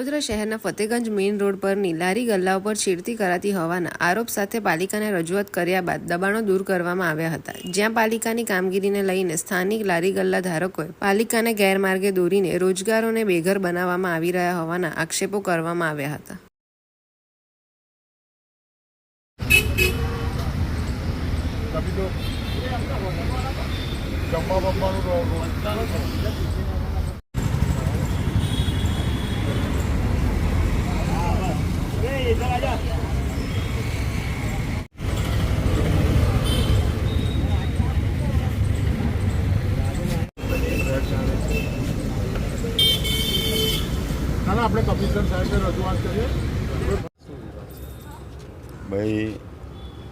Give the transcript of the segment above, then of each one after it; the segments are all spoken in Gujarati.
વડોદરા શહેરના ફતેગંજ મેઇન રોડ પરની લારી ગલ્લા ઉપર છેડતી કરાતી હોવાના આરોપ સાથે પાલિકાને રજૂઆત કર્યા બાદ દબાણો દૂર કરવામાં આવ્યા હતા. જ્યાં પાલિકાની કામગીરીને લઈને સ્થાનિક લારી ગલ્લા ધારકોએ પાલિકાને ગેરમાર્ગે દોરીને રોજગારોને બેઘર બનાવવામાં આવી રહ્યા હોવાના આક્ષેપો કરવામાં આવ્યા હતા. જમવા આપણે કમિશનર સાહેબને રજૂઆત કરીએ. ભાઈ,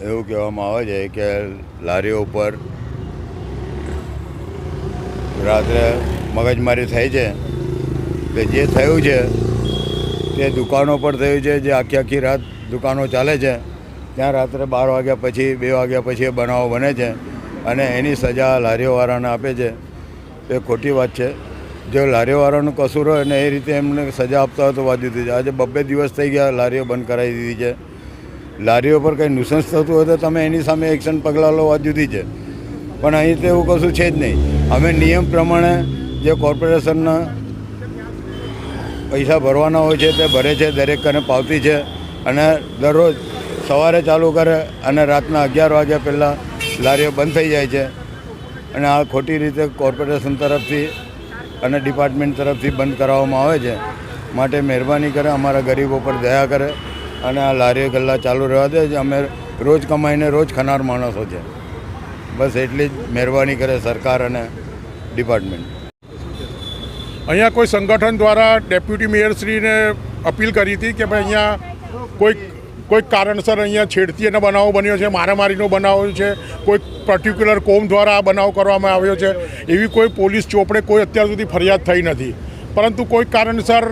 એવું કહેવામાં આવે છે કે લારીઓ ઉપર રાત્રે મગજમારી થાય છે. કે જે થયું છે, તે દુકાનો પર થયું છે, જે આખી આખી રાત દુકાનો ચાલે છે, ત્યાં રાત્રે બાર વાગ્યા પછી, બે વાગ્યા પછી એ બનાવો બને છે અને એની સજા લારીઓવાળાને આપે છે. એ ખોટી વાત છે. જો લારીઓવાળાનું કસૂર હોય ને એ રીતે એમને સજા આપતા હોય તો વાત છે. આજે બબ્બે દિવસ થઈ ગયા, લારીઓ બંધ કરાવી દીધી છે. લારીઓ પર કંઈ નુસંસ થતું હોય તો તમે એની સામે એક્શન પગલાં લો વાત જુદી છે. પણ અહીં તો એવું કશું છે જ નહીં. અમે નિયમ પ્રમાણે જે કોર્પોરેશનના પૈસા ભરવાના હોય છે તે ભરે છે, દરેક કને પાવતી છે. અને દરરોજ સવારે ચાલુ કરે અને રાતના અગિયાર વાગ્યા પહેલાં લારીઓ બંધ થઈ જાય છે. અને આ ખોટી રીતે કોર્પોરેશન તરફથી અને ડિપાર્ટમેન્ટ તરફથી બંધ કરાવવામાં આવે છે. માટે મહેરબાની કરે, અમારા ગરીબો પર દયા કરે અને આ લારીએ ગલ્લા ચાલુ રહેવા દે. અમે રોજ કમાઈને રોજ ખાનાર માણસો છે. બસ એટલી જ મહેરબાની કરે સરકાર અને ડિપાર્ટમેન્ટ. અહીંયા કોઈ સંગઠન દ્વારા ડેપ્યુટી મેયરશ્રીને અપીલ કરી હતી કે ભાઈ અહીંયા કોઈક કોઈક કારણસર અહીંયા છેડતી અને બનાવો બન્યો છે, મારામારીનો બનાવ છે, કોઈ પર્ટિક્યુલર કોમ દ્વારા આ બનાવ કરવામાં આવ્યો છે, એવી કોઈ પોલીસ ચોપડે કોઈ અત્યાર સુધી ફરિયાદ થઈ નથી. પરંતુ કોઈ કારણસર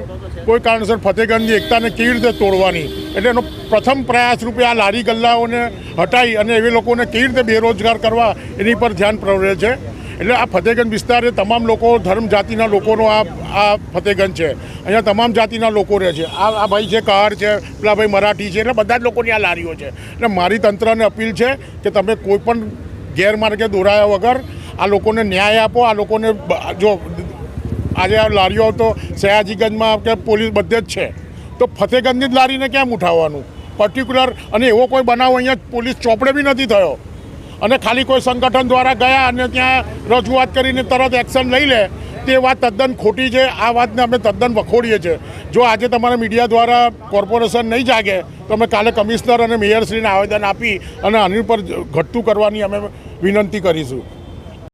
કોઈ કારણસર ફતેહગંજની એકતાને કેવી રીતે તોડવાની? એટલે એનો પ્રથમ પ્રયાસ રૂપે આ લારી ગલ્લાઓને હટાવી અને એવી લોકોને કેવી રીતે બેરોજગાર કરવા, એની પર ધ્યાન પ્રવરે છે. એટલે આ ફતેગંજ વિસ્તારે તમામ લોકો, ધર્મ જાતિના લોકોનો આ આ ફતેગંજ છે. અહીંયા તમામ જાતિના લોકો રહે છે. આ આ ભાઈ છે, કહાર છે, પેલા ભાઈ મરાઠી છે, એટલે બધા જ લોકોની આ લારીઓ છે. એટલે મારી તંત્રને અપીલ છે કે તમે કોઈ પણ ગેરમાર્ગે દોરાયા વગર આ લોકોને ન્યાય આપો. આ લોકોને જો આજે આ લારીઓ તો સયાજીગંજમાં કે પોલીસ બધે જ છે, તો ફતેગંજની જ લારીને કેમ ઉઠાવવાનું? પર્ટિક્યુલર અને એવો કોઈ બનાવ અહીંયા પોલીસ ચોપડે બી નથી થયો. અને ખાલી કોઈ સંગઠન દ્વારા ગયા અને ત્યાં રજૂઆત કરીને તરત એક્શન લઈ લે, તે વાત તદ્દન ખોટી છે. આ વાતને અમે તદ્દન વખોડીએ છીએ. જો આજે તમારા મીડિયા દ્વારા કોર્પોરેશન નહીં જાગે, તો અમે કાલે કમિશનર અને મેયરશ્રીને આવેદન આપી અને આની પર ઘટતું કરવાની અમે વિનંતી કરીશું.